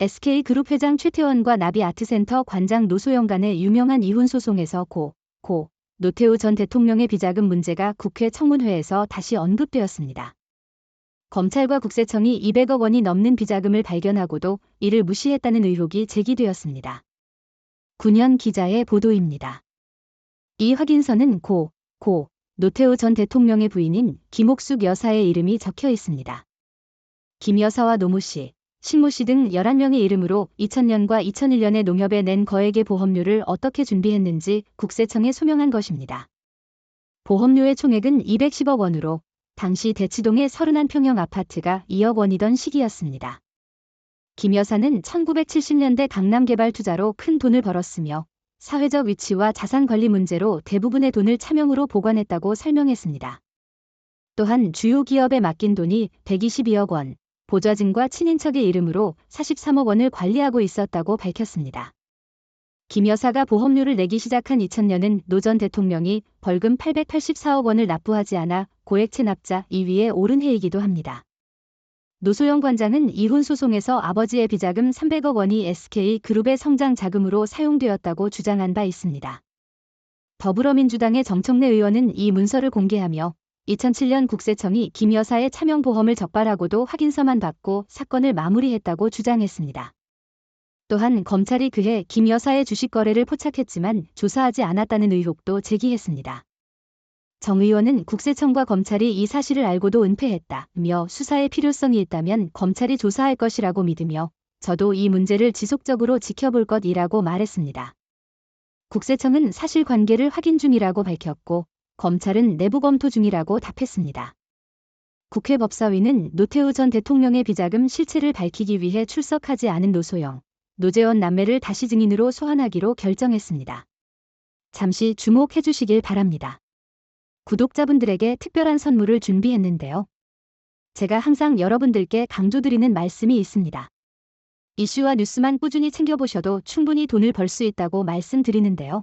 SK그룹 회장 최태원과 나비아트센터 관장 노소영 간의 유명한 이혼 소송에서 고, 고, 노태우 전 대통령의 비자금 문제가 국회 청문회에서 다시 언급되었습니다. 검찰과 국세청이 200억 원이 넘는 비자금을 발견하고도 이를 무시했다는 의혹이 제기되었습니다. 9년 기자의 보도입니다. 이 확인서는 고, 고, 노태우 전 대통령의 부인인 김옥숙 여사의 이름이 적혀 있습니다. 김 여사와 노모 씨, 신모 씨 등 11명의 이름으로 2000년과 2001년에 농협에 낸 거액의 보험료를 어떻게 준비했는지 국세청에 소명한 것입니다. 보험료의 총액은 210억 원으로 당시 대치동의 31평형 아파트가 2억 원이던 시기였습니다. 김 여사는 1970년대 강남 개발 투자로 큰 돈을 벌었으며 사회적 위치와 자산 관리 문제로 대부분의 돈을 차명으로 보관했다고 설명했습니다. 또한 주요 기업에 맡긴 돈이 122억 원, 보좌진과 친인척의 이름으로 43억 원을 관리하고 있었다고 밝혔습니다. 김 여사가 보험료를 내기 시작한 2000년은 노 전 대통령이 벌금 884억 원을 납부하지 않아 고액 체납자 2위에 오른 해이기도 합니다. 노소영 관장은 이혼 소송에서 아버지의 비자금 300억 원이 SK그룹의 성장 자금으로 사용되었다고 주장한 바 있습니다. 더불어민주당의 정청래 의원은 이 문서를 공개하며 2007년 국세청이 김 여사의 차명보험을 적발하고도 확인서만 받고 사건을 마무리했다고 주장했습니다. 또한 검찰이 그해 김 여사의 주식 거래를 포착했지만 조사하지 않았다는 의혹도 제기했습니다. 정 의원은 국세청과 검찰이 이 사실을 알고도 은폐했다며 수사의 필요성이 있다면 검찰이 조사할 것이라고 믿으며 저도 이 문제를 지속적으로 지켜볼 것이라고 말했습니다. 국세청은 사실관계를 확인 중이라고 밝혔고 검찰은 내부 검토 중이라고 답했습니다. 국회 법사위는 노태우 전 대통령의 비자금 실체를 밝히기 위해 출석하지 않은 노소영, 노재원 남매를 다시 증인으로 소환하기로 결정했습니다. 잠시 주목해 주시길 바랍니다. 구독자분들에게 특별한 선물을 준비했는데요. 제가 항상 여러분들께 강조드리는 말씀이 있습니다. 이슈와 뉴스만 꾸준히 챙겨보셔도 충분히 돈을 벌 수 있다고 말씀드리는데요.